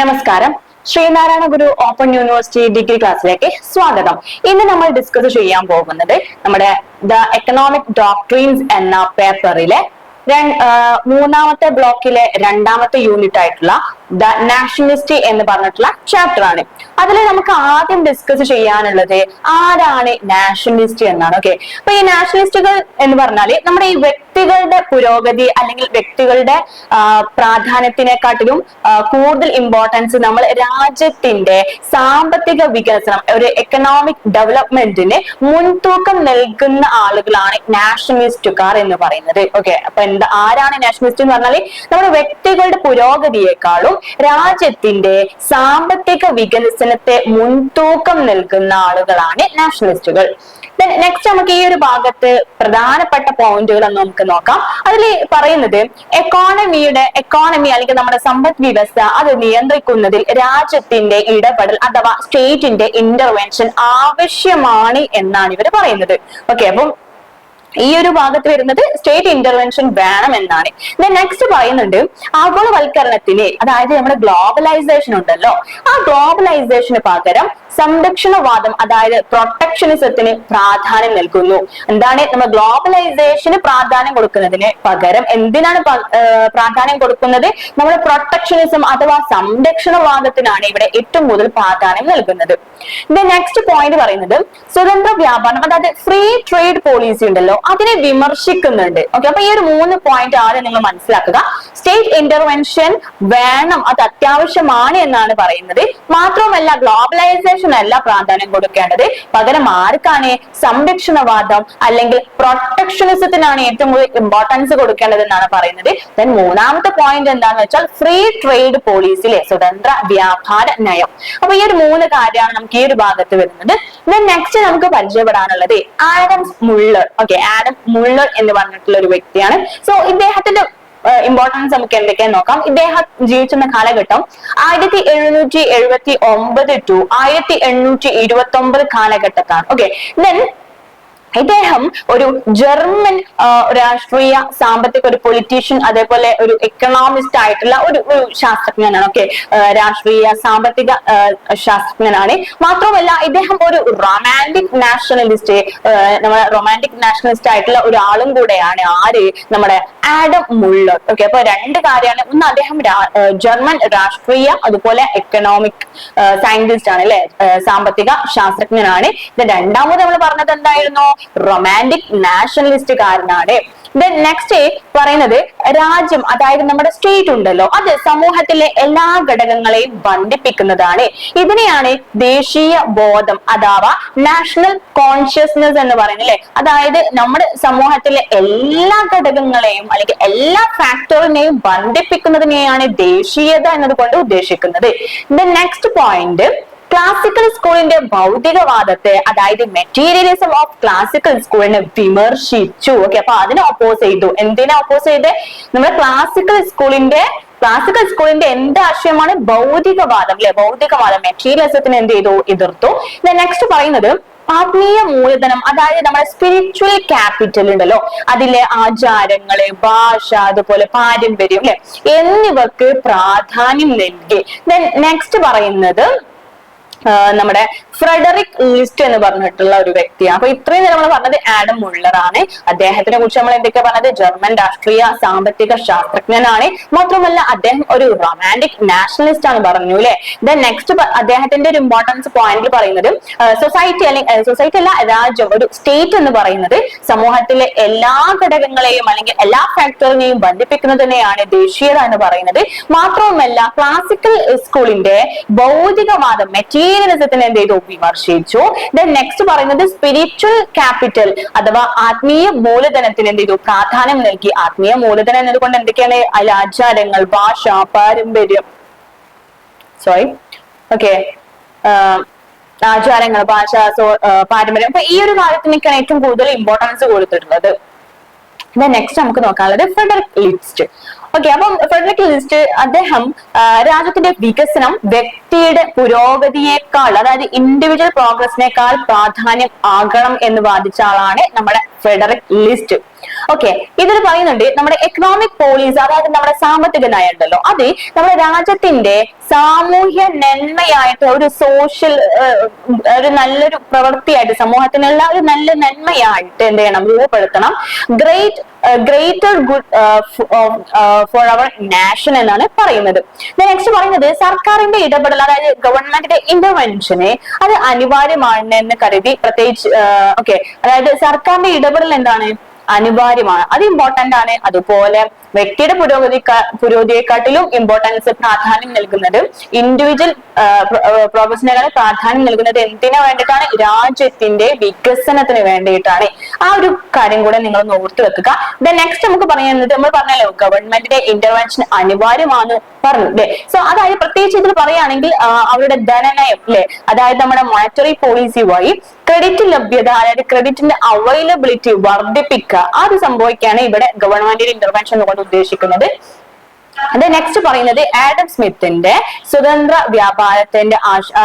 നമസ്കാരം. Sreenarayana Guru open university degree ക്ലാസ്സിലേക്ക് സ്വാഗതം. ഇന്ന് നമ്മൾ ഡിസ്കസ് ചെയ്യാൻ പോകുന്നത് നമ്മുടെ ദ എക്കണോമിക് ഡോക്ട്രീൻസ് എന്ന പേപ്പറിലെ മൂന്നാമത്തെ ബ്ലോക്കിലെ രണ്ടാമത്തെ യൂണിറ്റ് ആയിട്ടുള്ള ദ നാഷണലിസ്റ്റ് എന്ന് പറഞ്ഞിട്ടുള്ള ചാപ്റ്റർ ആണ്. അതിൽ നമുക്ക് ആദ്യം ഡിസ്കസ് ചെയ്യാനുള്ളത് ആരാണ് നാഷണലിസ്റ്റ് എന്നാണ് ഓക്കെ അപ്പൊ ഈ നാഷണലിസ്റ്റുകൾ എന്ന് പറഞ്ഞാൽ നമ്മുടെ ഈ വ്യക്തികളുടെ പുരോഗതി അല്ലെങ്കിൽ വ്യക്തികളുടെ പ്രാധാന്യത്തിനെക്കാട്ടിലും കൂടുതൽ ഇമ്പോർട്ടൻസ് നമ്മൾ രാജ്യത്തിന്റെ സാമ്പത്തിക വികസനം ഒരു എക്കണോമിക് ഡെവലപ്മെന്റിന് മുൻതൂക്കം നൽകുന്ന ആളുകളാണ് നാഷണലിസ്റ്റുകാർ എന്ന് പറയുന്നത് ഓക്കെ അപ്പൊ എന്താ ആരാണ് നാഷണലിസ്റ്റ് എന്ന് പറഞ്ഞാൽ നമ്മുടെ വ്യക്തികളുടെ പുരോഗതിയെക്കാളും രാജ്യത്തിന്റെ സാമ്പത്തിക വികസനത്തെ മുൻതൂക്കം നൽകുന്ന ആളുകളാണ് നാഷണലിസ്റ്റുകൾ നെക്സ്റ്റ് നമുക്ക് ഈ ഒരു ഭാഗത്ത് പ്രധാനപ്പെട്ട പോയിന്റുകൾ ഒന്ന് നമുക്ക് നോക്കാം. അതിൽ പറയുന്നത് എക്കോണമിയുടെ എക്കോണമി അല്ലെങ്കിൽ നമ്മുടെ സമ്പദ് വ്യവസ്ഥ അത് നിയന്ത്രിക്കുന്നതിൽ രാജ്യത്തിന്റെ ഇടപെടൽ അഥവാ സ്റ്റേറ്റിന്റെ ഇന്റർവെൻഷൻ ആവശ്യമാണ് എന്നാണ് ഇവർ പറയുന്നത്. ഓക്കെ അപ്പം ഈ ഒരു ഭാഗത്ത് വരുന്നത് സ്റ്റേറ്റ് ഇന്റർവെൻഷൻ വേണം എന്നാണ്. നെക്സ്റ്റ് പറയുന്നുണ്ട് ആഗോളവൽക്കരണത്തിന് അതായത് നമ്മുടെ ഗ്ലോബലൈസേഷൻ ഉണ്ടല്ലോ. ആ ഗ്ലോബലൈസേഷന് പകരം സംരക്ഷണവാദം അതായത് പ്രൊട്ടക്ഷനിസത്തിന് പ്രാധാന്യം നൽകുന്നു. എന്താണ് നമ്മൾ ഗ്ലോബലൈസേഷന് പ്രാധാന്യം കൊടുക്കുന്നതിന് പകരം എന്തിനാണ് പ്രാധാന്യം കൊടുക്കുന്നത്? നമ്മൾ പ്രൊട്ടക്ഷനിസം അഥവാ സംരക്ഷണവാദത്തിനാണ് ഇവിടെ ഏറ്റവും കൂടുതൽ പ്രാധാന്യം നൽകുന്നത്. നെക്സ്റ്റ് പോയിന്റ് പറയുന്നത് സ്വതന്ത്ര വ്യാപാരം അതായത് ഫ്രീ ട്രേഡ് പോളിസി ഉണ്ടല്ലോ അതിനെ വിമർശിക്കുന്നുണ്ട്. ഓക്കെ അപ്പൊ ഈ ഒരു മൂന്ന് പോയിന്റ് ആദ്യം നിങ്ങൾ മനസ്സിലാക്കുക. സ്റ്റേറ്റ് ഇന്റർവെൻഷൻ വേണം അത് അത്യാവശ്യമാണ് എന്നാണ് പറയുന്നത്. മാത്രവുമല്ല ഗ്ലോബലൈസേഷൻ അല്ല പ്രാധാന്യം കൊടുക്കേണ്ടത് പകരം ആർക്കാണ് സംരക്ഷണവാദം അല്ലെങ്കിൽ പ്രൊട്ടക്ഷനിസത്തിനാണ് ഏറ്റവും കൂടുതൽ ഇമ്പോർട്ടൻസ് കൊടുക്കേണ്ടത് എന്നാണ് പറയുന്നത്. ദെൻ മൂന്നാമത്തെ പോയിന്റ് എന്താണെന്ന് വെച്ചാൽ ഫ്രീ ട്രേഡ് പോളിസിയിലെ സ്വതന്ത്ര വ്യാപാര നയം. അപ്പൊ ഈ ഒരു മൂന്ന് കാര്യമാണ് നമുക്ക് ഈ ഒരു ഭാഗത്ത് വരുന്നത്. ദെൻ നെക്സ്റ്റ് നമുക്ക് പരിചയപ്പെടാനുള്ളത് Adams Muller. Okay Adam Muller എന്ന് പറഞ്ഞിട്ടുള്ള ഒരു വ്യക്തിയാണ്. സോ ഇദ്ദേഹത്തിന്റെ ഇമ്പോർട്ടൻസ് നമുക്ക് എന്തൊക്കെയാന്ന് നോക്കാം. ഇദ്ദേഹം ജീവിച്ചിരുന്ന കാലഘട്ടം ആയിരത്തി എഴുന്നൂറ്റി എഴുപത്തി ഒമ്പത് ടു ആയിരത്തി എണ്ണൂറ്റി ഇരുപത്തി ഒമ്പത് കാലഘട്ടത്താണ്. ഓക്കെ ദെൻ ഇദ്ദേഹം ഒരു ജർമ്മൻ രാഷ്ട്രീയ സാമ്പത്തിക ഒരു പൊളിറ്റീഷ്യൻ അതേപോലെ ഒരു എക്കണോമിസ്റ്റ് ആയിട്ടുള്ള ഒരു ശാസ്ത്രജ്ഞനാണ്. ഓക്കെ രാഷ്ട്രീയ സാമ്പത്തിക ശാസ്ത്രജ്ഞനാണ്. മാത്രമല്ല ഇദ്ദേഹം ഒരു റൊമാന്റിക് നാഷണലിസ്റ്റ് നമ്മുടെ റൊമാന്റിക് നാഷണലിസ്റ്റ് ആയിട്ടുള്ള ഒരാളും കൂടെയാണ് ആര്? നമ്മുടെ ആഡം മുള്ളർ. ഓക്കെ അപ്പൊ രണ്ട് കാര്യമാണ്. ഒന്ന് അദ്ദേഹം ജർമ്മൻ രാഷ്ട്രീയ അതുപോലെ എക്കണോമിക് സയന്റിസ്റ്റ് ആണ് അല്ലെ? സാമ്പത്തിക ശാസ്ത്രജ്ഞനാണ്. ഇത് രണ്ടാമത് നമ്മൾ പറഞ്ഞത് എന്തായിരുന്നു? റൊമാന്റിക് നാഷണലിസ്റ്റുകാരനാണ് ദെൻ നെക്സ്റ്റ് പറയുന്നത് രാജ്യം അതായത് നമ്മുടെ സ്റ്റേറ്റ് ഉണ്ടല്ലോ. അത് സമൂഹത്തിലെ എല്ലാ ഘടകങ്ങളെയും ബന്ധിപ്പിക്കുന്നതാണ്. ഇതിനെയാണ് ദേശീയ ബോധം അഥവാ നാഷണൽ കോൺഷ്യസ്നെസ് എന്ന് പറയുന്നത് അല്ലെ? അതായത് നമ്മുടെ സമൂഹത്തിലെ എല്ലാ ഘടകങ്ങളെയും അല്ലെങ്കിൽ എല്ലാ ഫാക്ടറിനെയും ബന്ധിപ്പിക്കുന്നതിനെയാണ് ദേശീയത എന്നതുകൊണ്ട് ഉദ്ദേശിക്കുന്നത്. ദെൻ നെക്സ്റ്റ് പോയിന്റ് ക്ലാസിക്കൽ സ്കൂളിന്റെ ഭൗതികവാദത്തെ അതായത് മെറ്റീരിയലിസം ഓഫ് ക്ലാസിക്കൽ സ്കൂളിനെ വിമർശിച്ചു. ഓക്കെ അപ്പൊ അതിനെ ഓപ്പോസ് ചെയ്തു. എന്തിനെ ഓപ്പോസ് ചെയ്ത്? നമ്മുടെ ക്ലാസിക്കൽ സ്കൂളിന്റെ ക്ലാസിക്കൽ സ്കൂളിന്റെ എന്ത് ആശയമാണ്? ഭൗതികവാദം അല്ലെ? ഭൗതികവാദം. മെറ്റീരിയലിസത്തിന് എന്ത് ചെയ്തു? എതിർത്തു. നെക്സ്റ്റ് പറയുന്നത് ആത്മീയ മൂലധനം അതായത് നമ്മുടെ സ്പിരിച്വൽ ക്യാപിറ്റൽ ഉണ്ടല്ലോ. അതിലെ ആചാരങ്ങൾ ഭാഷ അതുപോലെ പാരമ്പര്യം അല്ലെ? എന്നിവക്ക് പ്രാധാന്യം നൽകി. നെക്സ്റ്റ് പറയുന്നത് നമ്മുടെ ഫ്രെഡറിക് ലിസ്റ്റ് എന്ന് പറഞ്ഞിട്ടുള്ള ഒരു വ്യക്തിയാണ്. അപ്പൊ ഇത്രയും നേരം നമ്മൾ പറഞ്ഞത് ആഡം മുള്ളർ ആണ് അദ്ദേഹത്തിനെ കുറിച്ച് നമ്മൾ എന്തൊക്കെ പറഞ്ഞത്? ജർമ്മൻ രാഷ്ട്രീയ സാമ്പത്തിക ശാസ്ത്രജ്ഞനാണ്. മാത്രമല്ല അദ്ദേഹം ഒരു റൊമാന്റിക് നാഷണലിസ്റ്റ് ആണ് പറഞ്ഞു അല്ലെ ദെൻ നെക്സ്റ്റ് അദ്ദേഹത്തിന്റെ ഒരു ഇമ്പോർട്ടൻസ് പോയിന്റിൽ പറയുന്നത് സൊസൈറ്റി അല്ലെങ്കിൽ സൊസൈറ്റി അല്ല രാജ്യം ഒരു സ്റ്റേറ്റ് എന്ന് പറയുന്നത് സമൂഹത്തിലെ എല്ലാ ഘടകങ്ങളെയും അല്ലെങ്കിൽ എല്ലാ ഫാക്ടറിനെയും ബന്ധിപ്പിക്കുന്നത് തന്നെയാണ് ദേശീയത എന്ന് പറയുന്നത്. മാത്രവുമല്ല ക്ലാസിക്കൽ സ്കൂളിന്റെ ഭൗതികവാദം മെറ്റീരിയലിസത്തിന് എന്ത് ചെയ്തു? വിമർശിച്ചു. ദെൻ നെക്സ്റ്റ് പറയുന്നത് സ്പിരിച്വൽ ക്യാപിറ്റൽ അഥവാ ആത്മീയ മൂലധനത്തിന് എന്ത് ചെയ്തു? പ്രാധാന്യം നൽകി. ആത്മീയ മൂലധനം എന്നതുകൊണ്ട് എന്തൊക്കെയാണ്? അതിൽ ആചാരങ്ങൾ ഭാഷ പാരമ്പര്യം. സോറി ഓക്കെ ആചാരങ്ങൾ ഭാഷ പാരമ്പര്യം. അപ്പൊ ഈ ഒരു കാര്യത്തിനൊക്കെയാണ് ഏറ്റവും കൂടുതൽ ഇമ്പോർട്ടൻസ് കൊടുത്തിട്ടുള്ളത്. നെക്സ്റ്റ് നമുക്ക് നോക്കാനുള്ളത് ഫെഡറിക് ലിസ്റ്റ് ഓക്കെ അപ്പം ഫെഡറിക് ലിസ്റ്റ് അദ്ദേഹം രാജ്യത്തിന്റെ വികസനം വ്യക്തിയുടെ പുരോഗതിയേക്കാൾ അതായത് ഇൻഡിവിജ്വൽ പ്രോഗ്രസിനേക്കാൾ പ്രാധാന്യം ആകണം എന്ന് വാദിച്ച ആളാണ് നമ്മുടെ ഫെഡറിക് ലിസ്റ്റ് ഓക്കെ ഇതിൽ പറയുന്നുണ്ട് നമ്മുടെ എക്കണോമിക് പോളിസി അതായത് നമ്മുടെ സാമ്പത്തിക നയം ഉണ്ടല്ലോ അത് നമ്മുടെ രാജ്യത്തിന്റെ സാമൂഹ്യ നന്മയായിട്ട് ഒരു സോഷ്യൽ ഒരു നല്ലൊരു പ്രവൃത്തിയായിട്ട് സമൂഹത്തിനുള്ള ഒരു നല്ല നന്മയായിട്ട് എന്ത് ചെയ്യണം രൂപപ്പെടുത്തണം. Great greater good for our nation എന്നാണ് പറയുന്നത്. നെക്സ്റ്റ് പറയുന്നത് സർക്കാരിന്റെ ഇടപെടൽ അതായത് ഗവൺമെന്റിന്റെ ഇന്റർവെൻഷനെ അത് അനിവാര്യമാണ് എന്ന് കരുതി പ്രത്യേകിച്ച് ഓക്കെ അതായത് സർക്കാരിന്റെ ഇടപെടൽ എന്താണ്? അനിവാര്യമാണ്. അത് ഇമ്പോർട്ടന്റ് ആണ്. അതുപോലെ വ്യക്തിയുടെ പുരോഗതി പുരോഗതിയെക്കാട്ടിലും ഇമ്പോർട്ടൻസ് പ്രാധാന്യം നൽകുന്നത് ഇൻഡിവിജ്വൽ പ്രൊഫഷനുകളെ പ്രാധാന്യം നൽകുന്നത് എന്തിനു വേണ്ടിയിട്ടാണ്? രാജ്യത്തിന്റെ വികസനത്തിന് വേണ്ടിയിട്ടാണ്. ആ ഒരു കാര്യം കൂടെ നിങ്ങൾ ഓർത്തു വെക്കുക. ദ നെക്സ്റ്റ് നമുക്ക് പറയുന്നത് നമ്മൾ പറഞ്ഞല്ലോ ഗവൺമെന്റിന്റെ ഇന്റർവെൻഷൻ അനിവാര്യമാണ് പറഞ്ഞു അല്ലെ സോ അതായത് പ്രത്യേകിച്ച് ഇതിൽ പറയുകയാണെങ്കിൽ അവരുടെ ധനനയം അല്ലെ അതായത് നമ്മുടെ മോണിറ്ററി പോളിസി വഴി ക്രെഡിറ്റ് ലഭ്യത അതായത് ക്രെഡിറ്റിന്റെ അവൈലബിലിറ്റി വർദ്ധിപ്പിക്കുക അത് സംഭവിക്കുകയാണ് ഇവിടെ ഗവൺമെന്റിന്റെ ഇന്റർവെൻഷൻ കൊണ്ട് ഉദ്ദേശിക്കുന്നത്. അത് നെക്സ്റ്റ് പറയുന്നത് ആഡം സ്മിത്തിന്റെ സ്വതന്ത്ര വ്യാപാരത്തിന്റെ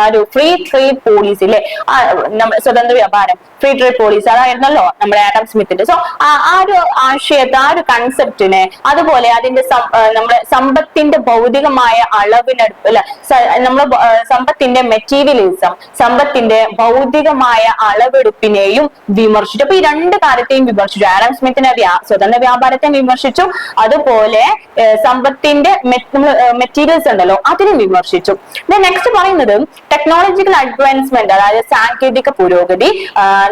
ഒരു ഫ്രീ ട്രേഡ് പോളിസി അല്ലെ സ്വതന്ത്ര വ്യാപാരം ഫ്രീ ട്രേഡ് പോളിസി അതായിരുന്നല്ലോ നമ്മുടെ ആഡം സ്മിത്തിന്റെ സോ ആ ഒരു ആശയത്തെ ആ ഒരു കൺസെപ്റ്റിനെ അതുപോലെ അതിന്റെ നമ്മുടെ സമ്പത്തിന്റെ ഭൗതികമായ അളവിനടുപ്പ് അല്ല നമ്മുടെ സമ്പത്തിന്റെ മെറ്റീരിയലിസം സമ്പത്തിന്റെ ഭൗതികമായ അളവെടുപ്പിനെയും വിമർശിച്ചു. അപ്പൊ ഈ രണ്ട് കാര്യത്തെയും വിമർശിച്ചു. ആഡം സ്മിത്തിനെ സ്വതന്ത്ര വ്യാപാരത്തെയും വിമർശിച്ചു. അതുപോലെ സമ്പത്ത് ത്തിന്റെ മെറ്റീരിയൽസ് ഉണ്ടല്ലോ അതിനെ വിമർശിച്ചു. നെക്സ്റ്റ് പറയുന്നത് ടെക്നോളജിക്കൽ അഡ്വാൻസ്മെന്റ് അതായത് സാങ്കേതിക പുരോഗതി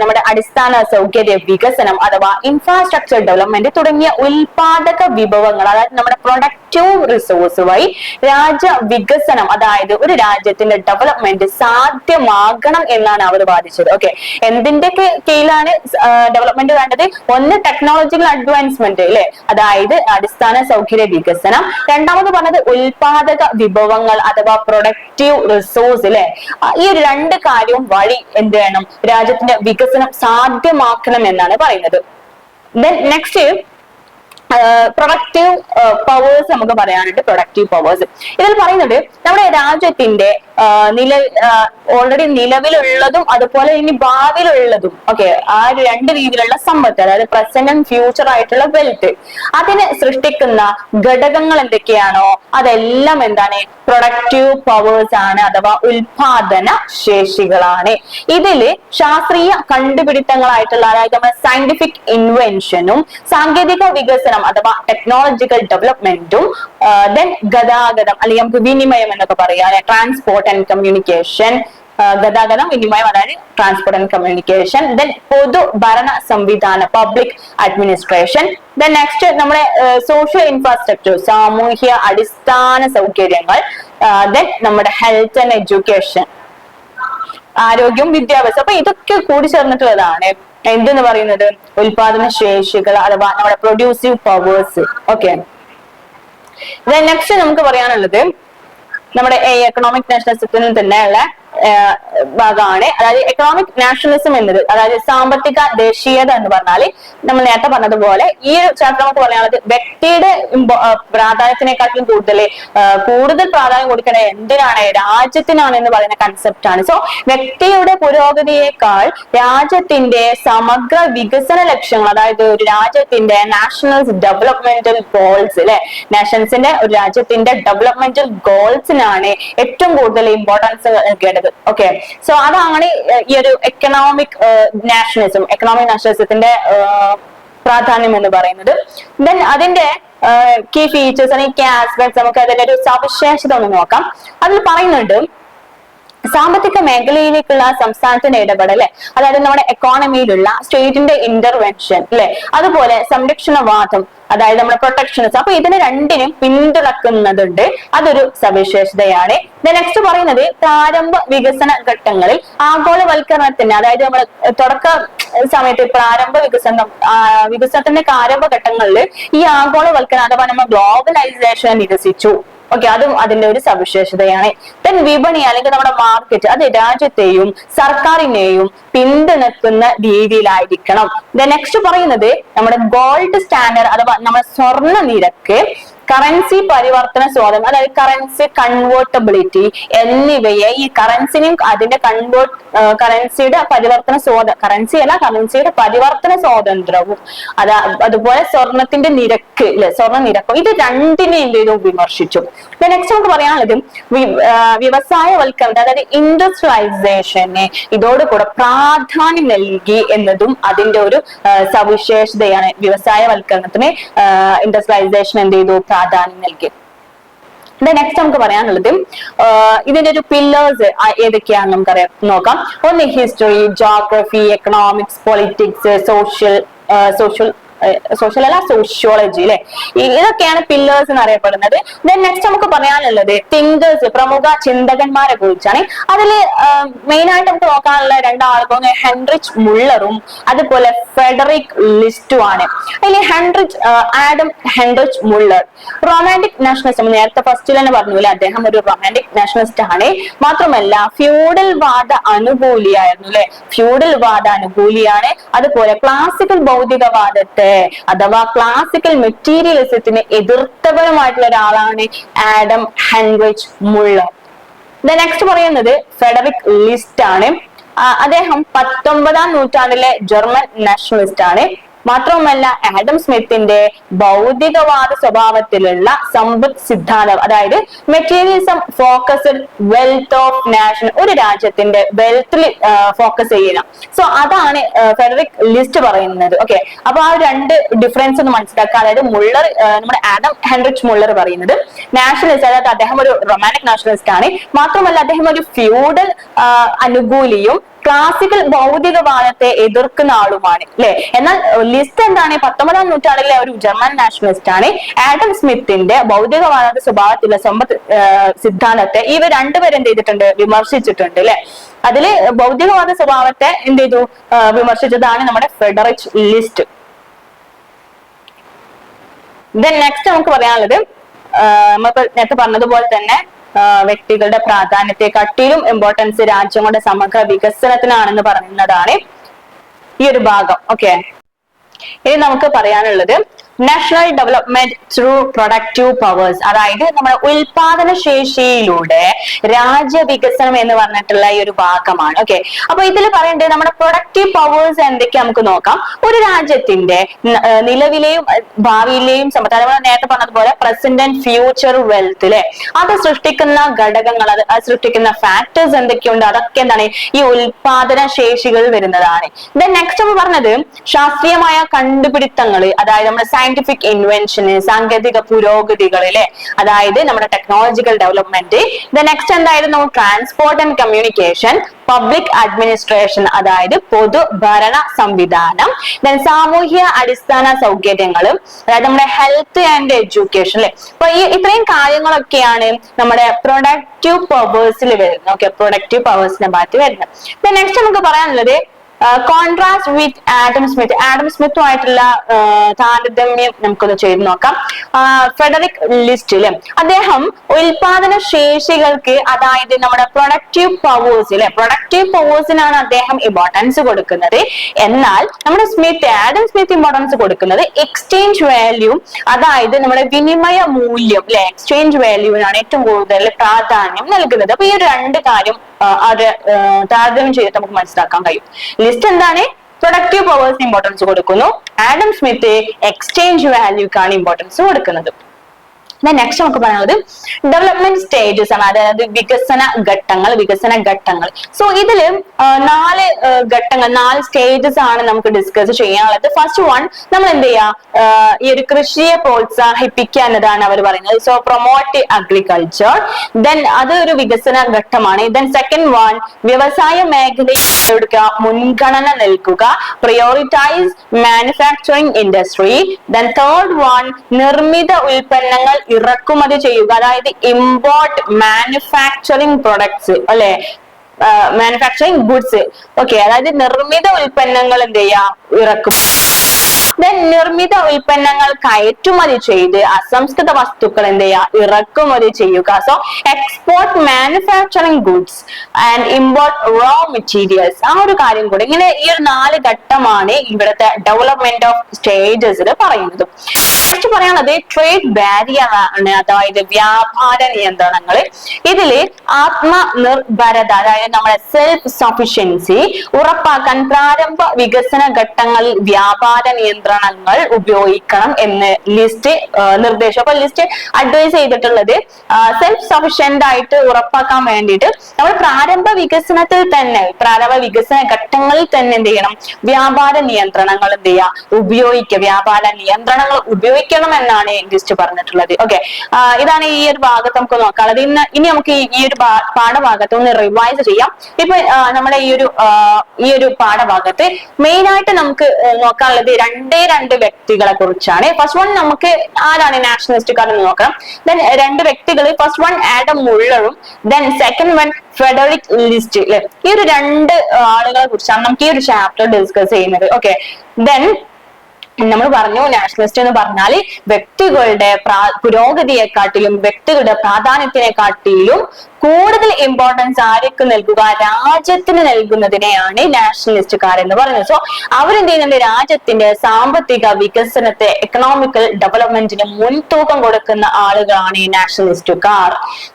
നമ്മുടെ അടിസ്ഥാന സൗകര്യ വികസനം അഥവാ ഇൻഫ്രാസ്ട്രക്ചർ ഡെവലപ്മെന്റ് തുടങ്ങിയ ഉൽപാദക വിഭവങ്ങൾ അതായത് നമ്മുടെ പ്രൊഡക്റ്റീവ് റിസോഴ്സ് വഴി രാജ്യ വികസനം അതായത് ഒരു രാജ്യത്തിന്റെ ഡെവലപ്മെന്റ് സാധ്യമാകണം എന്നാണ് അവർ വാദിച്ചത്. ഓക്കെ എന്തിന്റെയൊക്കെ കീഴിലാണ് ഡെവലപ്മെന്റ് വേണ്ടത്? ഒന്ന് ടെക്നോളജിക്കൽ അഡ്വാൻസ്മെന്റ് അല്ലെ അതായത് അടിസ്ഥാന സൗകര്യ വികസനം രണ്ടാമത് പറഞ്ഞത് ഉൽപാദക വിഭവങ്ങൾ അഥവാ പ്രൊഡക്റ്റീവ് റിസോഴ്സ് അല്ലെ ഈ ഒരു രണ്ട് കാര്യവും വഴി എന്ത് വേണം? രാജ്യത്തിന്റെ വികസനം സാധ്യമാക്കണം എന്നാണ് പറയുന്നത്. ദെൻ നെക്സ്റ്റ് പ്രൊഡക്റ്റീവ് പവേഴ്സ് നമുക്ക് പറയാനുണ്ട്. പ്രൊഡക്റ്റീവ് പവേഴ്സ് ഇതിൽ പറയുന്നത് നമ്മുടെ രാജ്യത്തിന്റെ നില ഓൾറെഡി നിലവിലുള്ളതും അതുപോലെ ഇനി ഭാവിയിലുള്ളതും. ഓക്കെ ആ രണ്ട് രീതിയിലുള്ള സമ്പത്ത് അതായത് പ്രസന്റ് ഫ്യൂച്ചർ ആയിട്ടുള്ള വെൽത്ത് അതിനെ സൃഷ്ടിക്കുന്ന ഘടകങ്ങൾ എന്തൊക്കെയാണോ? അതെല്ലാം എന്താണ്? പ്രൊഡക്റ്റീവ് പവേഴ്സ് ആണ് അഥവാ ഉൽപാദന ശേഷികളാണ്. ഇതിൽ ശാസ്ത്രീയ കണ്ടുപിടുത്തങ്ങളായിട്ടുള്ള അതായത് നമ്മുടെ സയന്റിഫിക് ഇൻവെൻഷനും സാങ്കേതിക വികസനം അഥവാ ടെക്നോളജിക്കൽ ഡെവലപ്മെന്റും ദെൻ ഗതാഗതം അല്ലെങ്കിൽ നമുക്ക് വിനിമയം എന്നൊക്കെ പറയാം ട്രാൻസ്പോർട്ട് ആൻഡ് കമ്മ്യൂണിക്കേഷൻ ഗതാഗതം വിനിമയം അതായത് ട്രാൻസ്പോർട്ട് ആൻഡ് കമ്മ്യൂണിക്കേഷൻ ദെൻ പൊതു ഭരണ സംവിധാനം പബ്ലിക് അഡ്മിനിസ്ട്രേഷൻ ദെൻ നെക്സ്റ്റ് നമ്മുടെ സോഷ്യൽ ഇൻഫ്രാസ്ട്രക്ചർ സാമൂഹ്യ അടിസ്ഥാന സൗകര്യങ്ങൾ. ദെൻ നമ്മുടെ ഹെൽത്ത് ആൻഡ് എഡ്യൂക്കേഷൻ ആരോഗ്യം വിദ്യാഭ്യാസം. അപ്പൊ ഇതൊക്കെ കൂടി ചേർന്നിട്ടുള്ളതാണ്. എന്തെന്ന് പറയുന്നത്? ഉൽപാദന ശേഷികൾ അഥവാ നമ്മുടെ പ്രൊഡ്യൂസീവ് പവേഴ്സ് ഓക്കെ നെക്സ്റ്റ് നമുക്ക് പറയാനുള്ളത് നമ്മുടെ എക്കണോമിക് നാഷണൽ സിസ്റ്റത്തിനും തന്നെയുള്ള ഭാഗമാണ്. അതായത് എക്കണോമിക് നാഷണലിസം എന്നത് അതായത് സാമ്പത്തിക ദേശീയത എന്ന് പറഞ്ഞാൽ നമ്മൾ നേരത്തെ പറഞ്ഞതുപോലെ ഈ ചാപ്റ്റർ നമുക്ക് പറയാനുള്ളത് വ്യക്തിയുടെ പ്രാധാന്യത്തിനെക്കാട്ടിലും കൂടുതൽ കൂടുതൽ പ്രാധാന്യം കൊടുക്കേണ്ടത് എന്തിനാണ്? രാജ്യത്തിനാണ് എന്ന് പറയുന്ന കൺസെപ്റ്റ് ആണ്. സോ വ്യക്തിയുടെ പുരോഗതിയേക്കാൾ രാജ്യത്തിന്റെ സമഗ്ര വികസന ലക്ഷ്യങ്ങൾ അതായത് ഒരു രാജ്യത്തിന്റെ നാഷണൽ ഡെവലപ്മെന്റൽ ഗോൾസ് അല്ലെ നാഷൻസിന്റെ ഒരു രാജ്യത്തിന്റെ ഡെവലപ്മെന്റൽ ഗോൾസിനാണ് ഏറ്റവും കൂടുതൽ ഇമ്പോർട്ടൻസ് നൽകേണ്ടത്. ഓക്കെ സോ അതാണ് ഈ ഒരു എക്കണോമിക് നാഷണലിസം എക്കണോമിക് നാഷണലിസത്തിന്റെ പ്രാധാന്യം എന്ന് പറയുന്നത്. ദെൻ അതിന്റെ കീ ഫീച്ചേഴ്സ് അല്ലെങ്കിൽ ആസ്പെക്ട്സ് നമുക്ക് അതിന്റെ ഒരു സവിശേഷത ഒന്ന് നോക്കാം. അതിൽ പറയുന്നുണ്ട് സാമ്പത്തിക മേഖലയിലേക്കുള്ള സംസ്ഥാനത്തിന്റെ ഇടപെടൽ അതായത് നമ്മുടെ എക്കോണമിയിലുള്ള സ്റ്റേറ്റിന്റെ ഇന്റർവെൻഷൻ അല്ലെ? അതുപോലെ സംരക്ഷണവാദം അതായത് നമ്മുടെ പ്രൊട്ടക്ഷൻസ് അപ്പൊ ഇതിനെ രണ്ടിനും പിന്തുണക്കുന്നതുണ്ട്. അതൊരു സവിശേഷതയാണ്. നെക്സ്റ്റ് പറയുന്നത് പ്രാരംഭ വികസന ഘട്ടങ്ങളിൽ ആഗോളവൽക്കരണത്തിന് അതായത് നമ്മുടെ തുടക്ക സമയത്ത് പ്രാരംഭ വികസനം വികസനത്തിന്റെ പ്രാരംഭ ഘട്ടങ്ങളിൽ ഈ ആഗോളവൽക്കരണം അഥവാ നമ്മൾ ഗ്ലോബലൈസേഷൻ വികസിച്ചു ഓക്കെ അതും അതിന്റെ ഒരു സവിശേഷതയാണ്. ദെൻ വിപണി അല്ലെങ്കിൽ നമ്മുടെ മാർക്കറ്റ് അത് രാജ്യത്തെയും സർക്കാരിനെയും പിന്തുണക്കുന്ന രീതിയിലായിരിക്കണം. ദ നെക്സ്റ്റ് പറയുന്നത് നമ്മുടെ ഗോൾഡ് സ്റ്റാൻഡേർഡ് അഥവാ നമ്മുടെ സ്വർണ നിരക്ക് കറൻസി പരിവർത്തന സ്വാതന്ത്ര്യം അതായത് കറൻസി കൺവേർട്ടബിലിറ്റി എന്നിവയെ ഈ കറൻസിനെയും അതിന്റെ കൺവേർട്ട് കറൻസിയുടെ പരിവർത്തന സ്വാത കറൻസി അല്ല കറൻസിയുടെ പരിവർത്തന സ്വാതന്ത്ര്യവും. അത് അതുപോലെ സ്വർണത്തിന്റെ നിരക്ക് അല്ലെ സ്വർണ നിരക്കും. ഇത് രണ്ടിനെ എന്ത് ചെയ്തു? വിമർശിച്ചു. നെക്സ്റ്റ് നമുക്ക് പറയാനുള്ളത് വ്യവസായവൽക്കരണം അതായത് ഇൻഡസ്ട്രിയലൈസേഷനെ ഇതോടുകൂടെ പ്രാധാന്യം നൽകി എന്നതും അതിന്റെ ഒരു സവിശേഷതയാണ് വ്യവസായവൽക്കരണത്തിന് ഇൻഡസ്ട്രിയലൈസേഷൻ എന്ത് ചെയ്തു? പ്രാധാന്യം നൽകി. നെക്സ്റ്റ് നമുക്ക് പറയാനുള്ളത് ഇതിന്റെ ഒരു പില്ലേഴ്സ് ഏതൊക്കെയാണെന്ന് നമുക്കറിയാം. നോക്കാം. ഒന്ന് history geography economics politics social social social അല്ല സോഷ്യോളജി അല്ലെ ഇതൊക്കെയാണ് പില്ലേഴ്സ് എന്ന് അറിയപ്പെടുന്നത് ദെൻ നെക്സ്റ്റ് നമുക്ക് പറയാനുള്ളത് തിങ്കേഴ്സ് പ്രമുഖ ചിന്തകന്മാരെ കുറിച്ചാണ്. അതിൽ മെയിൻ ആയിട്ട് നമുക്ക് നോക്കാനുള്ള രണ്ടാളുകൾ ഹെൻറിച്ച് മുള്ളറും അതുപോലെ ഫെഡറിക് ലിസ്റ്റും ആണ് അതിൽ Heinrich Adam Heinrich Muller. Romantic nationalism നേരത്തെ ഫസ്റ്റിൽ തന്നെ പറഞ്ഞില്ല അദ്ദേഹം ഒരു റൊമാന്റിക് നാഷണലിസ്റ്റ് ആണ്. മാത്രമല്ല ഫ്യൂഡൽ വാദ അനുകൂലിയായിരുന്നു അല്ലെ ഫ്യൂഡൽ വാദ അനുകൂലിയാണ്. അതുപോലെ ക്ലാസിക്കൽ ഭൗതികവാദത്തെ അഥവാ ക്ലാസിക്കൽ മെറ്റീരിയലിസത്തിന് എതിർത്തവരുമായിട്ടുള്ള ഒരാളാണ് ആഡം ഹാൻഡ്രിച്ച് മുള്ളർ. നെക്സ്റ്റ് പറയുന്നത് ഫെഡറിക് ലിസ്റ്റ് ആണ് അദ്ദേഹം പത്തൊമ്പതാം നൂറ്റാണ്ടിലെ ജർമ്മൻ നാഷണലിസ്റ്റ് ആണ്. മാത്രവുമല്ല ആഡം സ്മിത്തിന്റെ ഭൗതികവാദ സ്വഭാവത്തിലുള്ള സമ്പദ് സിദ്ധാന്തം അതായത് materialism focused wealth of nation ഒരു രാജ്യത്തിന്റെ വെൽത്തിൽ ഫോക്കസ് ചെയ്യണം സോ അതാണ് ഫെഡറിക് ലിസ്റ്റ് പറയുന്നത്. ഓക്കെ അപ്പൊ ആ രണ്ട് ഡിഫറൻസ് ഒന്ന് മനസ്സിലാക്കുക. അതായത് മുള്ളർ നമ്മുടെ ആഡം ഹെൻറിച്ച് മുള്ളർ പറയുന്നത്. നാഷണലിസ്റ്റ് അതായത് അദ്ദേഹം ഒരു റൊമാനിക് നാഷണലിസ്റ്റ് ആണ്. മാത്രമല്ല അദ്ദേഹം ഒരു ഫ്യൂഡൽ അനുകൂലിയും ക്ലാസിക്കൽ ഭൗതികവാദത്തെ എതിർക്കുന്ന ആളുമാണ് അല്ലെ എന്നാൽ ലിസ്റ്റ് എന്താണ്? പത്തൊമ്പതാം നൂറ്റാണ്ടിലെ ഒരു ജർമ്മൻ നാഷണലിസ്റ്റ് ആണ്. ആഡം സ്മിത്തിന്റെ ഭൗതികവാദ സ്വഭാവത്തിലുള്ള സമ്പത്ത് സിദ്ധാന്തത്തെ ഇവർ രണ്ടുപേരും എന്ത് ചെയ്തിട്ടുണ്ട്? വിമർശിച്ചിട്ടുണ്ട് അല്ലെ അതിൽ ഭൗതികവാദ സ്വഭാവത്തെ എന്ത് ചെയ്തു? വിമർശിച്ചതാണ് നമ്മുടെ ഫെഡറിച്ച് ലിസ്റ്റ് ദെൻ നെക്സ്റ്റ് നമുക്ക് പറയാനുള്ളത് നമ്മൾ നേരത്തെ പറഞ്ഞതുപോലെ തന്നെ വ്യക്തികളുടെ പ്രാധാന്യത്തെ കട്ടിയിലും ഇമ്പോർട്ടൻസ് രാജ്യങ്ങളുടെ സമഗ്ര വികസനത്തിനാണെന്ന് പറയുന്നതാണ് ഈ ഒരു ഭാഗം. ഓക്കെ ഇനി നമുക്ക് പറയാനുള്ളത് national development through productive powers അതായത് നമ്മുടെ ഉൽപാദന ശേഷിയിലൂടെ രാജ്യവികസനം എന്ന് പറഞ്ഞിട്ടുള്ള ഈ ഒരു ഭാഗമാണ്. ഓക്കെ അപ്പൊ ഇതിൽ പറയേണ്ടത് നമ്മുടെ പ്രൊഡക്റ്റീവ് പവേഴ്സ് എന്തൊക്കെയാ നമുക്ക് നോക്കാം. ഒരു രാജ്യത്തിന്റെ നിലവിലെയും ഭാവിയിലെയും അതായത് നേരത്തെ പറഞ്ഞതുപോലെ പ്രസന്റ് ആൻഡ് ഫ്യൂച്ചർ വെൽത്ത് അല്ലെ അത് സൃഷ്ടിക്കുന്ന ഘടകങ്ങൾ അത് സൃഷ്ടിക്കുന്ന ഫാക്ടേഴ്സ് എന്തൊക്കെയുണ്ട്? അതൊക്കെ എന്താണ്? ഈ ഉൽപാദന ശേഷികൾ വരുന്നതാണ്. ദെൻ നെക്സ്റ്റ് നമ്മൾ പറഞ്ഞത് ശാസ്ത്രീയമായ കണ്ടുപിടുത്തങ്ങൾ അതായത് നമ്മുടെ സയന്റിഫിക് ഇൻവെൻഷന് സാങ്കേതിക പുരോഗതികൾ അല്ലെ? അതായത് നമ്മുടെ ടെക്നോളജിക്കൽ ഡെവലപ്മെന്റ് ദ നെക്സ്റ്റ് എന്തായിരുന്നു transport and communication public administration അതായത് പൊതുഭരണ സംവിധാനം. ദെൻ സാമൂഹ്യ അടിസ്ഥാന സൗകര്യങ്ങളും അതായത് നമ്മുടെ ഹെൽത്ത് ആൻഡ് എഡ്യൂക്കേഷൻ അല്ലെ? അപ്പൊ ഈ ഇത്രയും കാര്യങ്ങളൊക്കെയാണ് നമ്മുടെ പ്രൊഡക്റ്റീവ് പവേഴ്സിൽ വരുന്നത്. ഓക്കെ പ്രൊഡക്റ്റീവ് പവേഴ്സിനെ മാറ്റി വരുന്നത്. നെക്സ്റ്റ് നമുക്ക് പറയാനുള്ളത് contrast with Adam Smith Adam സ്മിത്തുമായിട്ടുള്ള താരതമ്യം നമുക്കൊന്ന് ചെയ്ത് നോക്കാം. ഫെഡറിക് ലിസ്റ്റിൽ അദ്ദേഹം ഉൽപാദന ശേഷികൾക്ക് അതായത് നമ്മുടെ പ്രൊഡക്റ്റീവ് പവേഴ്സ് അല്ലെ പ്രൊഡക്റ്റീവ് പവേഴ്സിനാണ് അദ്ദേഹം ഇമ്പോർട്ടൻസ് കൊടുക്കുന്നത്. എന്നാൽ നമ്മുടെ സ്മിത്ത് ആഡം സ്മിത്ത് ഇമ്പോർട്ടൻസ് കൊടുക്കുന്നത് എക്സ്ചേഞ്ച് വാല്യൂ അതായത് നമ്മുടെ വിനിമയ മൂല്യം അല്ലെ എക്സ്ചേഞ്ച് വാല്യൂവിനാണ് ഏറ്റവും കൂടുതൽ പ്രാധാന്യം നൽകുന്നത്. അപ്പൊ ഈ രണ്ട് കാര്യം അത് താരതമ്യം ചെയ്തിട്ട് നമുക്ക് മനസ്സിലാക്കാൻ കഴിയും. ലിസ്റ്റ് എന്താണ്? പ്രൊഡക്റ്റീവ് പവേഴ്സ് ഇമ്പോർട്ടൻസ് കൊടുക്കുന്നു. ആഡം സ്മിത്ത് എക്സ്ചേഞ്ച് വാല്യൂക്കാണ് ഇമ്പോർട്ടൻസ് കൊടുക്കുന്നത്. നെക്സ്റ്റ് നമുക്ക് പറയാനുള്ളത് ഡെവലപ്മെന്റ് സ്റ്റേജസ് ആണ്. അതായത് വികസന ഘട്ടങ്ങൾ വികസന ഘട്ടങ്ങൾ. സോ ഇതിൽ നാല് ഘട്ടങ്ങൾ നാല് സ്റ്റേജസ് ആണ് നമുക്ക് ഡിസ്കസ് ചെയ്യാനുള്ളത്. ഫസ്റ്റ് വൺ നമ്മൾ എന്ത് ചെയ്യാ? ഈ ഒരു കൃഷിയെ പ്രോത്സാഹിപ്പിക്കുക എന്നതാണ് അവർ പറയുന്നത്. സോ പ്രൊമോട്ട് അഗ്രികൾച്ചർ ദെൻ അത് ഒരു വികസന ഘട്ടമാണ്. ദെൻ സെക്കൻഡ് വൺ വ്യവസായ മേഖലയിൽ എടുക്കുക മുൻഗണന നൽകുക prioritise manufacturing industry then third one നിർമ്മിത ഉൽപ്പന്നങ്ങൾ ഇറക്കുമതി ചെയ്യുക. അതായത് ഇമ്പോർട്ട് മാനുഫാക്ചറിങ് പ്രൊഡക്ട്സ് അല്ലെ? മാനുഫാക്ചറിങ് ഗുഡ്സ് ഓക്കെ അതായത് നിർമ്മിത ഉൽപ്പന്നങ്ങൾ എന്ത് ചെയ്യാം? ഇറക്കും ദെൻ നിർമ്മിത ഉൽപ്പന്നങ്ങൾ കയറ്റുമതി ചെയ്ത് അസംസ്കൃത വസ്തുക്കൾ എന്ത് ചെയ്യുക? ഇറക്കുമതി ചെയ്യുക. So export manufacturing goods and import raw materials ആ ഒരു കാര്യം കൂടെ ഇങ്ങനെ ഈ ഒരു നാല് ഘട്ടമാണ് ഇവിടുത്തെ ഡെവലപ്മെന്റ് ഓഫ് സ്റ്റേജസിൽ പറയുന്നത്. നെക്സ്റ്റ് പറയാനുള്ളത് ട്രേഡ് ബാരിയർ ആണ്. അതായത് വ്യാപാര നിയന്ത്രണങ്ങൾ. ഇതിൽ ആത്മനിർഭരത അതായത് നമ്മുടെ സെൽഫ് സഫിഷ്യൻസി ഉറപ്പാക്കാൻ പ്രാരംഭ വികസന ഘട്ടങ്ങളിൽ വ്യാപാര നിയന്ത്രണങ്ങൾ ഉപയോഗിക്കണം എന്ന് ലിസ്റ്റ് നിർദ്ദേശം. അപ്പൊ ലിസ്റ്റ് അഡ്വൈസ് ചെയ്തിട്ടുള്ളത് സെൽഫ് സഫിഷ്യന്റ് ആയിട്ട് ഉറപ്പാക്കാൻ വേണ്ടിയിട്ട് നമ്മൾ പ്രാരംഭ വികസനത്തിൽ തന്നെ പ്രാരംഭ വികസന ഘട്ടങ്ങളിൽ തന്നെ എന്ത് ചെയ്യണം? വ്യാപാര നിയന്ത്രണങ്ങൾ എന്ത് ചെയ്യുക? ഉപയോഗിക്കുക വ്യാപാര നിയന്ത്രണങ്ങൾ ഉപയോഗിക്കണം എന്നാണ് ലിസ്റ്റ് പറഞ്ഞിട്ടുള്ളത്. ഓക്കെ ഇതാണ് ഈ ഒരു ഭാഗത്ത് നമുക്ക് നോക്കാനുള്ളത്. ഇന്ന് ഇനി നമുക്ക് ഈ- ഒരു പാഠഭാഗത്ത് ഒന്ന് റിവൈസ് ചെയ്യാം. ഇപ്പൊ നമ്മുടെ ഈ ഒരു ഈ ഒരു പാഠഭാഗത്ത് മെയിൻ ആയിട്ട് നമുക്ക് നോക്കാനുള്ളത് രണ്ടേ രണ്ട് വ്യക്തികളെ കുറിച്ചാണ്. ഫസ്റ്റ് വൺ നമുക്ക് ആരാണ് നാഷണലിസ്റ്റുകാർ എന്ന് നോക്കണം ദെൻ രണ്ട് വ്യക്തികൾ first one Adam മുള്ളറും then second one Friedrich List ഈ ഒരു രണ്ട് ആളുകളെ കുറിച്ചാണ് നമുക്ക് ഈ ഒരു ചാപ്റ്റർ ഡിസ്കസ് ചെയ്യുന്നത്. ഓക്കെ ദെൻ നമ്മൾ പറഞ്ഞു നാഷണലിസ്റ്റ് എന്ന് പറഞ്ഞാൽ വ്യക്തികളുടെ പ്രാ- പുരോഗതിയെക്കാട്ടിലും വ്യക്തികളുടെ പ്രാധാന്യത്തിനെക്കാട്ടിലും കൂടുതൽ ഇമ്പോർട്ടൻസ് ആർക്ക് നൽകുക? രാജ്യത്തിന് നൽകുന്നതിനെയാണ് നാഷണലിസ്റ്റുകാർ എന്ന് പറയുന്നത്. സോ അവരെന്ത് ചെയ്യുന്നുണ്ട്? രാജ്യത്തിന്റെ സാമ്പത്തിക വികസനത്തെ എക്കണോമിക്കൽ ഡെവലപ്മെന്റിന് മുൻതൂക്കം കൊടുക്കുന്ന ആളുകളാണ് ഈ നാഷണലിസ്റ്റുകാർ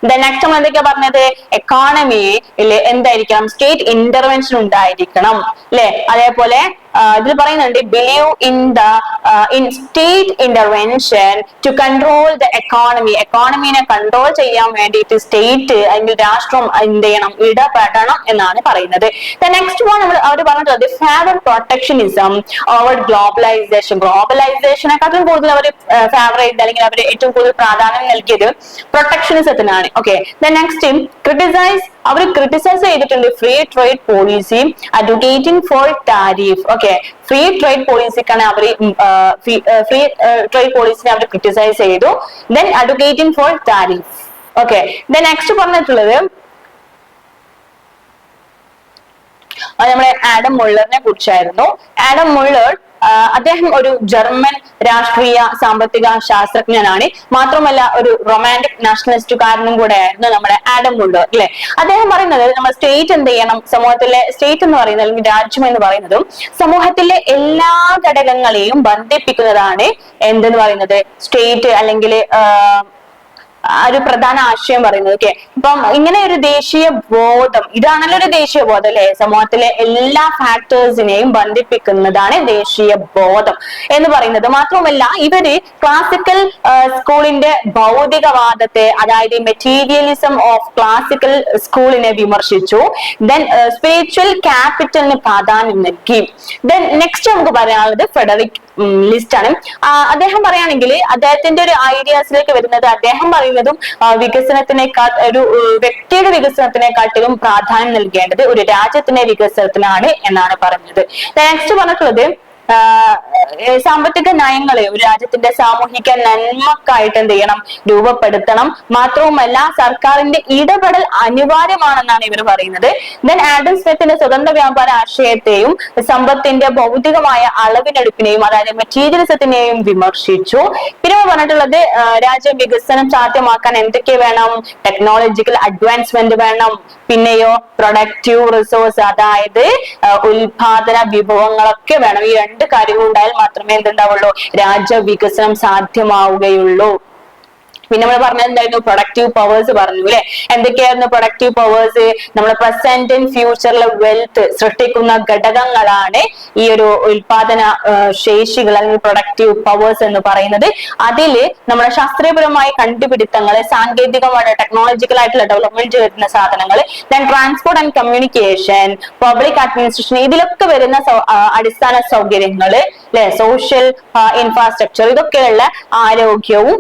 നെക്സ്റ്റ് നമ്മൾ എന്തൊക്കെയാ പറഞ്ഞത്? എക്കോണമി എന്തായിരിക്കണം? സ്റ്റേറ്റ് ഇന്റർവെൻഷൻ ഉണ്ടായിരിക്കണം. അല്ലെ അതേപോലെ ഇതിൽ പറയുന്നുണ്ട് believe in the in state intervention to control the economy എക്കോണമിനെ control ചെയ്യാൻ വേണ്ടിയിട്ട് സ്റ്റേറ്റ് അല്ലെങ്കിൽ രാഷ്ട്രം എന്ത് ചെയ്യണം? ഇടപെടണം എന്നാണ് പറയുന്നത്. നെക്സ്റ്റ് വൺ നമ്മൾ അവർ പറഞ്ഞിട്ടുള്ളത് ഫേവർ പ്രൊട്ടക്ഷനിസം ഓവർ ഗ്ലോബലൈസേഷൻ ഗ്ലോബലൈസേഷനെക്കാട്ടും കൂടുതൽ അവർ ഫേവർ ചെയ്ത് അല്ലെങ്കിൽ അവർ ഏറ്റവും കൂടുതൽ പ്രാധാന്യം നൽകിയത് പ്രൊട്ടക്ഷനിസത്തിനാണ് ഓക്കെ നെക്സ്റ്റ് ക്രിട്ടിസൈസ് അവർ ക്രിട്ടിസൈസ് ചെയ്തിട്ടുണ്ട് free trade policy advocating for tariff okay free trade പോളിസിക്കാണ് അവർ ഫ്രീ ട്രേഡ് പോളിസിനെ അവർ ക്രിറ്റിസൈസ് ചെയ്തു. Then advocating for tariff okay then next പറഞ്ഞിട്ടുള്ളത് നമ്മളെ ആഡം മുള്ളറിനെ കുറിച്ചായിരുന്നു. ആഡം മുള്ളർ അദ്ദേഹം ഒരു ജർമ്മൻ രാഷ്ട്രീയ സാമ്പത്തിക ശാസ്ത്രജ്ഞനാണ്. മാത്രമല്ല ഒരു റൊമാന്റിക് നാഷണലിസ്റ്റുകാരനും കൂടെ ആയിരുന്നു നമ്മുടെ ആഡം മുള്ളർ അല്ലെ? അദ്ദേഹം പറയുന്നത് നമ്മൾ സ്റ്റേറ്റ് എന്ത് ചെയ്യണം? സമൂഹത്തിലെ സ്റ്റേറ്റ് എന്ന് പറയുന്നത് അല്ലെങ്കിൽ രാജ്യം എന്ന് പറയുന്നതും സമൂഹത്തിലെ എല്ലാ ഘടകങ്ങളെയും ബന്ധിപ്പിക്കുന്നതാണ് എന്തെന്ന് പറയുന്നത്? സ്റ്റേറ്റ് അല്ലെങ്കിൽ ഒരു പ്രധാന ആശയം പറയുന്നത്. ഓക്കെ. അപ്പം ഇങ്ങനെ ഒരു ദേശീയ ബോധം ഇതാണല്ലോ ഒരു ദേശീയ ബോധം അല്ലെ? സമൂഹത്തിലെ എല്ലാ ഫാക്ടേഴ്സിനെയും ബന്ധിപ്പിക്കുന്നതാണ് ദേശീയ ബോധം എന്ന് പറയുന്നത്. മാത്രമല്ല ഇവർ ക്ലാസിക്കൽ സ്കൂളിന്റെ ഭൗതികവാദത്തെ അതായത് മെറ്റീരിയലിസം ഓഫ് ക്ലാസിക്കൽ സ്കൂളിനെ വിമർശിച്ചു. ദെൻ സ്പിരിച്വൽ ക്യാപിറ്റലിന് പ്രാധാന്യം നൽകി. ദെൻ നെക്സ്റ്റ് നമുക്ക് പറയാനുള്ളത് ഫെഡറിക് ലിസ്റ്റ് ആണ്. അദ്ദേഹം പറയുകയാണെങ്കിൽ അദ്ദേഹത്തിന്റെ ഒരു ഐഡിയാസിലേക്ക് വരുന്നത് അദ്ദേഹം പറയുന്നതും വികസനത്തിനേക്കാൾ ഒരു വ്യക്തിയുടെ വികസനത്തിനെക്കാട്ടിലും പ്രാധാന്യം നൽകേണ്ടത് ഒരു രാജ്യത്തിന്റെ വികസനത്തിനാണ് എന്നാണ് പറഞ്ഞത്. നെക്സ്റ്റ് പറഞ്ഞിട്ടുള്ളത്. സാമ്പത്തിക നയങ്ങളെ ഒരു രാജ്യത്തിന്റെ സാമൂഹിക നന്മക്കായിട്ട് എന്ത് ചെയ്യണം രൂപപ്പെടുത്തണം. മാത്രവുമല്ല സർക്കാരിന്റെ ഇടപെടൽ അനിവാര്യമാണെന്നാണ് ഇവർ പറയുന്നത്. ദെൻ ആഡം സ്മിത്തിന്റെ സ്വതന്ത്ര വ്യാപാര ആശയത്തെയും സമ്പത്തിന്റെ ഭൗതികമായ അളവിനെടുപ്പിനെയും അതായത് മെറ്റീരിയലിസത്തിനെയും വിമർശിച്ചു. പിന്നെ പറഞ്ഞിട്ടുള്ളത് രാജ്യ വികസനം സാധ്യമാക്കാൻ എന്തൊക്കെ വേണം? ടെക്നോളജിക്കൽ അഡ്വാൻസ്മെന്റ് വേണം. പിന്നെയോ പ്രൊഡക്റ്റീവ് റിസോഴ്സ് അതായത് ഉൽപാദന വിഭവങ്ങളൊക്കെ വേണം. ഈ രണ്ട് കാര്യങ്ങൾ ഉണ്ടായാൽ മാത്രമേ എന്തുണ്ടാവുള്ളൂ? രാജ്യ വികസനം സാധ്യമാവുകയുള്ളൂ. പിന്നെ നമ്മൾ പറഞ്ഞത് എന്തായിരുന്നു പ്രൊഡക്റ്റീവ് പവേഴ്സ് പറഞ്ഞു അല്ലെ എന്തൊക്കെയായിരുന്നു പ്രൊഡക്റ്റീവ് പവേഴ്സ് നമ്മുടെ പ്രസന്റ് ആൻഡ് ഫ്യൂച്ചറിലെ വെൽത്ത് സൃഷ്ടിക്കുന്ന ഘടകങ്ങളാണ് ഈ ഒരു ഉൽപാദന ശേഷികൾ അല്ലെങ്കിൽ പ്രൊഡക്റ്റീവ് പവേഴ്സ് എന്ന് പറയുന്നത്. അതിൽ നമ്മുടെ ശാസ്ത്രീയപരമായ കണ്ടുപിടുത്തങ്ങൾ സാങ്കേതികമായ ടെക്നോളജിക്കൽ ആയിട്ടുള്ള ഡെവലപ്മെന്റ് വരുന്ന സാധനങ്ങൾ then transport and communication public administration ഇതിലൊക്കെ വരുന്ന അടിസ്ഥാന സൗകര്യങ്ങൾ അല്ലെ സോഷ്യൽ ഇൻഫ്രാസ്ട്രക്ചർ ഇതൊക്കെയുള്ള ആരോഗ്യവും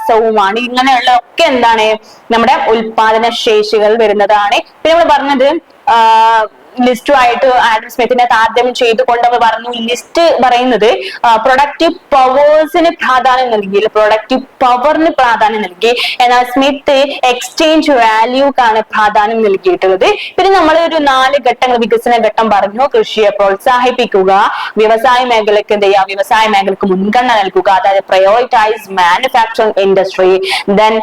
വിദ്യാഭ്യാസവുമാണ് ഇങ്ങനെയുള്ള ഒക്കെ എന്താണ് നമ്മുടെ ഉൽപാദന ശേഷികൾ വരുന്നതാണ്. പിന്നെ നമ്മൾ പറഞ്ഞത് ലിസ്റ്റുമായിട്ട് ആഡം സ്മിത്തിനെ താരതമ്യം ചെയ്തുകൊണ്ട് അവർ പറഞ്ഞു ലിസ്റ്റ് പറയുന്നത് പ്രൊഡക്റ്റീവ് പവേഴ്സിന് പ്രാധാന്യം നൽകി പ്രൊഡക്റ്റീവ് പവറിന് പ്രാധാന്യം നൽകി. എന്നാൽ സ്മിത്ത് എക്സ്ചേഞ്ച് വാല്യൂക്കാണ് പ്രാധാന്യം നൽകിയിട്ടുള്ളത്. പിന്നെ നമ്മൾ ഒരു നാല് ഘട്ടങ്ങൾ വികസന ഘട്ടം പറഞ്ഞു. കൃഷിയെ പ്രോത്സാഹിപ്പിക്കുക വ്യവസായ മേഖലയ്ക്ക് എന്ത് ചെയ്യുക? വ്യവസായ മേഖലക്ക് മുൻഗണന നൽകുക അതായത് പ്രയോറിറ്റൈസ് മാനുഫാക്ചറിംഗ് ഇൻഡസ്ട്രി ദെൻ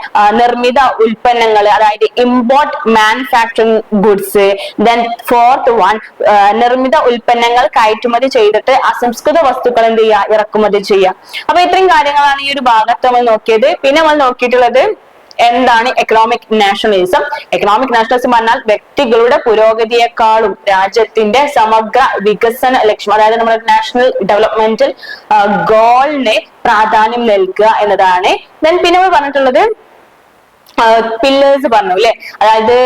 നിർമ്മിത ഉൽപ്പന്നങ്ങൾ അതായത് import manufacturing goods then fourth one നിർമ്മിത ഉൽപ്പന്നങ്ങൾ കയറ്റുമതി ചെയ്തിട്ട് അസംസ്കൃത വസ്തുക്കൾ എന്ത് ചെയ്യുക? ഇറക്കുമതി ചെയ്യുക. അപ്പൊ ഇത്രയും കാര്യങ്ങളാണ് ഈ ഒരു ഭാഗത്ത് നമ്മൾ നോക്കിയത്. പിന്നെ നമ്മൾ നോക്കിയിട്ടുള്ളത് എന്താണ് എക്കണോമിക് നാഷണലിസം എക്കണോമിക് നാഷണലിസം പറഞ്ഞാൽ വ്യക്തികളുടെ പുരോഗതിയെക്കാളും രാജ്യത്തിന്റെ സമഗ്ര വികസന ലക്ഷ്യം അതായത് നമ്മുടെ നാഷണൽ ഡെവലപ്മെന്റൽ ഗോളിനെ പ്രാധാന്യം നൽകുക എന്നതാണ്. ദെൻ പിന്നെ പറഞ്ഞിട്ടുള്ളത് പില്ലേഴ്സ് പറഞ്ഞു അല്ലെ? അതായത്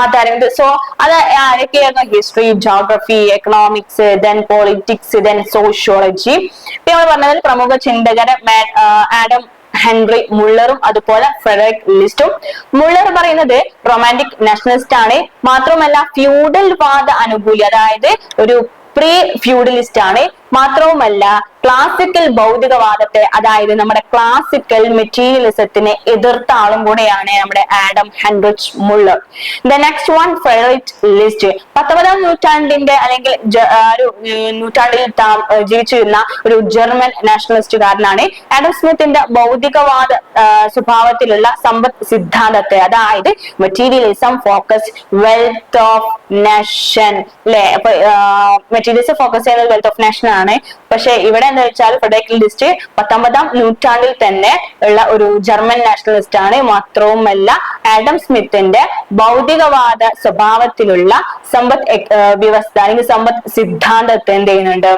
ആധാരങ്ങൾ സോ അത് ആരൊക്കെയായിരുന്നു? History geography economics then politics then sociology ഇപ്പൊ നമ്മൾ പറഞ്ഞതിൽ പ്രമുഖ ചിന്തകര ആഡം ഹെൻറി മുള്ളറും അതുപോലെ ഫ്രെഡറിക് ലിസ്റ്റും. മുള്ളർ പറയുന്നത് റൊമാന്റിക് നാഷണലിസ്റ്റ് ആണ്. മാത്രമല്ല ഫ്യൂഡൽ വാദ അനുകൂലി അതായത് ഒരു പ്രീ ഫ്യൂഡലിസ്റ്റ് ആണ്. മാത്രവുമല്ല ക്ലാസിക്കൽ ഭൗതികവാദത്തെ അതായത് നമ്മുടെ ക്ലാസിക്കൽ മെറ്റീരിയലിസത്തിനെ എതിർത്ത ആളും കൂടെയാണ് നമ്മുടെ Adam Heinrich Muller. The next one Friedrich List പത്തൊമ്പതാം നൂറ്റാണ്ടിന്റെ അല്ലെങ്കിൽ ഒരു നൂറ്റാണ്ടിൽ ജീവിച്ചിരുന്ന ഒരു ജർമ്മൻ നാഷണലിസ്റ്റുകാരനാണ് ആഡം സ്മിത്തിന്റെ ഭൗതികവാദ സ്വഭാവത്തിലുള്ള സമ്പദ് സിദ്ധാന്തത്തെ അതായത് materialism focus wealth of nation അല്ലെ അപ്പൊ മെറ്റീരിയൽസ് ഫോക്കസ് ചെയ്യുന്നത് വെൽത്ത് ഓഫ് നാഷൻ ആണ്. പക്ഷെ ഇവിടെ എന്താ വെച്ചാൽ ഫെഡറിക് ലിസ്റ്റ് പത്തൊമ്പതാം നൂറ്റാണ്ടിൽ തന്നെ ഉള്ള ഒരു ജർമ്മൻ നാഷണലിസ്റ്റ് ആണ്. മാത്രവുമല്ല ആഡം സ്മിത്തിന്റെ ഭൗതികവാദ സ്വഭാവത്തിലുള്ള സമ്പദ് വ്യവസ്ഥ അല്ലെങ്കിൽ സമ്പദ് സിദ്ധാന്തത്തെ എന്ത് ചെയ്യുന്നുണ്ട്?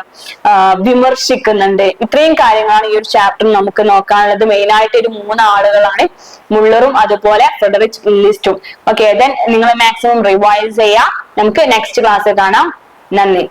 വിമർശിക്കുന്നുണ്ട്. ഇത്രയും കാര്യങ്ങളാണ് ഈ ഒരു ചാപ്റ്റർ നമുക്ക് നോക്കാനുള്ളത്. മെയിൻ ആയിട്ട് ഒരു മൂന്ന് ആളുകളാണ്. മുള്ളറും അതുപോലെ ഫെഡറിച്ച് ലിസ്റ്റും ഓക്കെ ദെൻ നിങ്ങൾ മാക്സിമം റിവൈസ് ചെയ്യാം. നമുക്ക് നെക്സ്റ്റ് ക്ലാസ് കാണാം. നന്ദി.